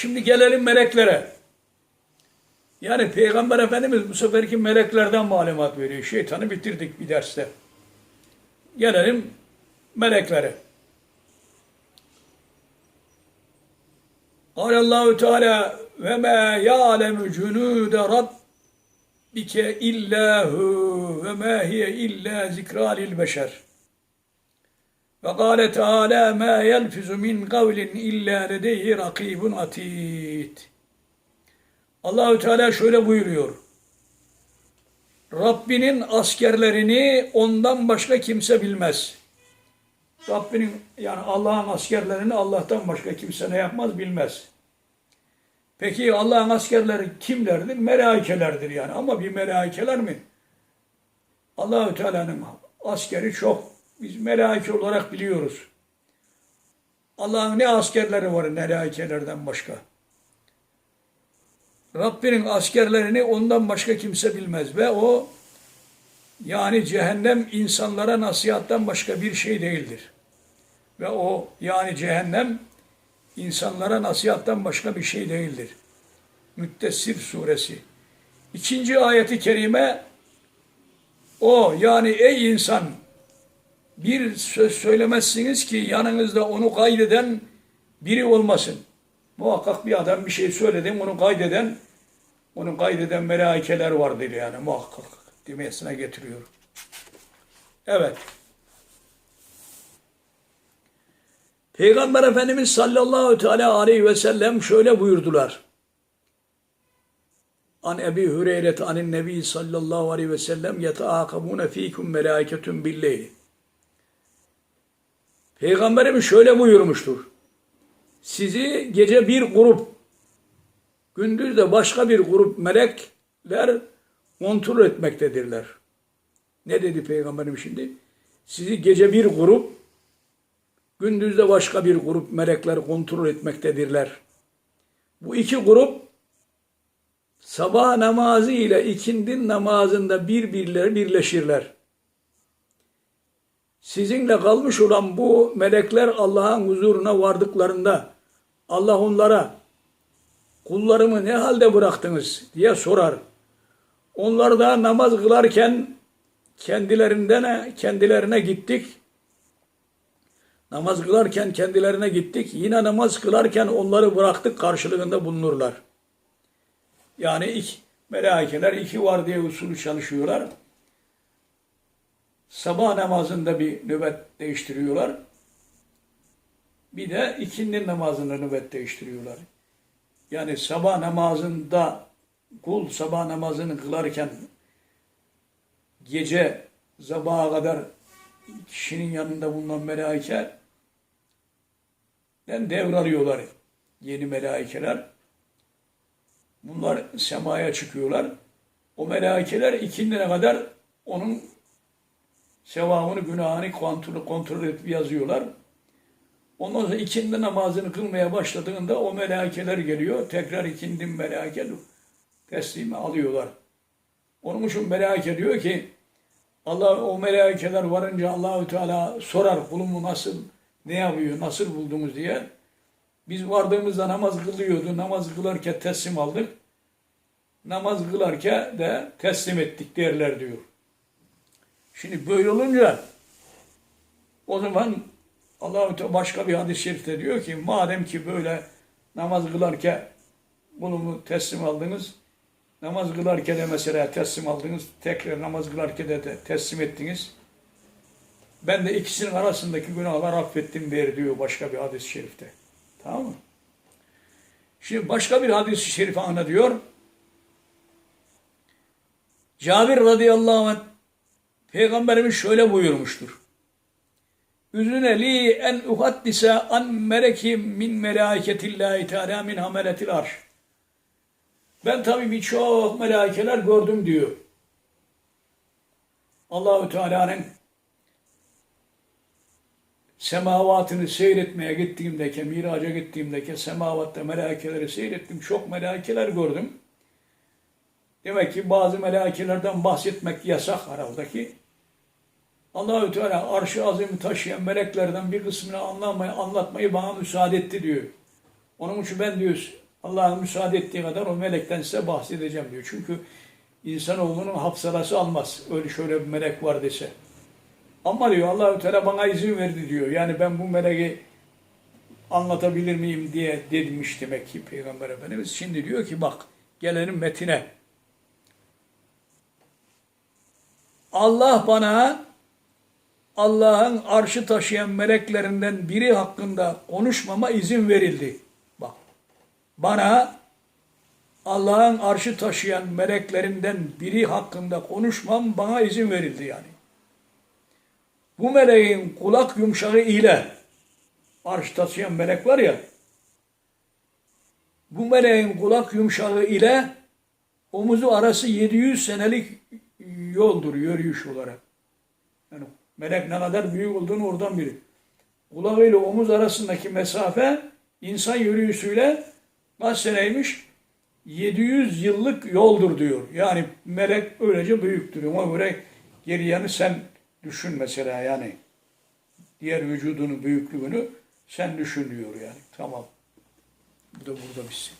Şimdi gelelim meleklere. Yani Peygamber Efendimiz bu seferki meleklerden malumat veriyor. Şeytanı bitirdik bir derste. Gelelim meleklere. Allahu Teala ve ma ya'lemu cunude rabbike illa hu ve ma hiye illa zikra lil beşer. Ve kâle Teala ma yelfizu min kavlin illa ledeyhi rakibun atid. Allahü Teala şöyle buyuruyor. Rabbinin askerlerini ondan başka kimse bilmez. Rabbinin yani Allah'ın askerlerini Allah'tan başka kimse ne yapmaz bilmez. Peki Allah'ın askerleri kimlerdir? Melaikelerdir yani. Ama bir melaikeler mi? Allahü Teala'nın askeri çok. Biz melaike olarak biliyoruz. Allah'ın ne askerleri var melaikelerden başka? Rabbinin askerlerini ondan başka kimse bilmez ve o yani cehennem insanlara nasihattan başka bir şey değildir. Ve o yani cehennem insanlara nasihattan başka bir şey değildir. Müttessir suresi. İkinci ayeti kerime o yani ey insan bir söz söylemezsiniz ki yanınızda onu kaydeden biri olmasın. Muhakkak bir adam bir şey söyledi, onu kaydeden, onu kaydeden melaikeler vardır yani muhakkak demesine getiriyor. Evet. Peygamber Efendimiz sallallahu teala aleyhi ve sellem şöyle buyurdular. An Ebi Hüreyre anin Nebi sallallahu aleyhi ve sellem yetaakabune fikum melaiketun billeyli. Peygamberimiz şöyle buyurmuştur. Sizi gece bir grup, gündüz de başka bir grup melekler kontrol etmektedirler. Ne dedi Peygamberim şimdi? Sizi gece bir grup, gündüz de başka bir grup melekler kontrol etmektedirler. Bu iki grup sabah namazı ile ikindin namazında birbirleri birleşirler. Sizinle kalmış olan bu melekler Allah'ın huzuruna vardıklarında Allah onlara kullarımı ne halde bıraktınız diye sorar. Onlar da namaz kılarken kendilerinden kendilerine gittik. Namaz kılarken kendilerine gittik. Yine namaz kılarken onları bıraktık karşılığında bulunurlar. Yani iki, melaikeler iki var diye usulü çalışıyorlar. Sabah namazında bir nöbet değiştiriyorlar. Bir de ikindi namazında nöbet değiştiriyorlar. Yani sabah namazında kul sabah namazını kılarken gece sabaha kadar kişinin yanında bulunan melaike devralıyorlar yeni melaikeler. Bunlar semaya çıkıyorlar. O melaikeler ikindine kadar onun sevabını, günahını kontrol, kontrol edip yazıyorlar. Ondan sonra ikindi namazını kılmaya başladığında o melaikeler geliyor. Tekrar ikindi melaike teslimi alıyorlar. Onun için melaike diyor ki Allah o melaikeler varınca Allahü Teala sorar kulumu nasıl ne yapıyor, nasıl buldunuz diye. Biz vardığımızda namaz kılıyordu. Namaz kılarken teslim aldık. Namaz kılarken de teslim ettik derler diyor. Şimdi böyle olunca o zaman allah Teala başka bir hadis-i şerifte diyor ki madem ki böyle namaz kılarken bunu teslim aldınız, namaz kılarken de mesela teslim aldınız, tekrar namaz kılarken de teslim ettiniz. Ben de ikisinin arasındaki günahları affettim der diyor başka bir hadis-i şerifte. Tamam mı? Şimdi başka bir hadis-i şerifi anlatıyor. Cabir radıyallahu anh Peygamberimiz şöyle buyurmuştur. Üzüne li en uhaddise an melekim min melaiketillahi teala min hameletil arş. Ben tabii birçok melaikeler gördüm diyor. Allahü Teala'nın semavatını seyretmeye gittiğimdeki, miraca gittiğimdeki semavatta melaikeleri seyrettim. Çok melaikeler gördüm. Demek ki bazı melaikelerden bahsetmek yasak herhalde ki. Allahü Teala arşı azimi taşıyan meleklerden bir kısmını anlamayı, anlatmayı bana müsaade etti diyor. Onun için ben diyor Allah'ın müsaade ettiği kadar o melekten size bahsedeceğim diyor. Çünkü insanoğlunun hafsalası almaz. Öyle şöyle bir melek var dese. Ama diyor Allahü Teala bana izin verdi diyor. Yani ben bu meleği anlatabilir miyim diye demiş demek ki Peygamber Efendimiz. Şimdi diyor ki bak gelelim metine. Allah bana Allah'ın arşı taşıyan meleklerinden biri hakkında konuşmama izin verildi. Bak bana Allah'ın arşı taşıyan meleklerinden biri hakkında konuşmam bana izin verildi yani. Bu meleğin kulak yumuşağı ile arş taşıyan melek var ya bu meleğin kulak yumuşağı ile omuzu arası 700 senelik yoldur yürüyüş olarak. Yani melek ne kadar büyük olduğunu oradan bilir. Kulağıyla omuz arasındaki mesafe insan yürüyüşüyle kaç seneymiş? 700 yıllık yoldur diyor. Yani melek öylece büyüktür. Ona göre geri yanı sen düşün mesela yani. Diğer vücudunun büyüklüğünü sen düşün diyor yani. Tamam. Bu da burada bitsin.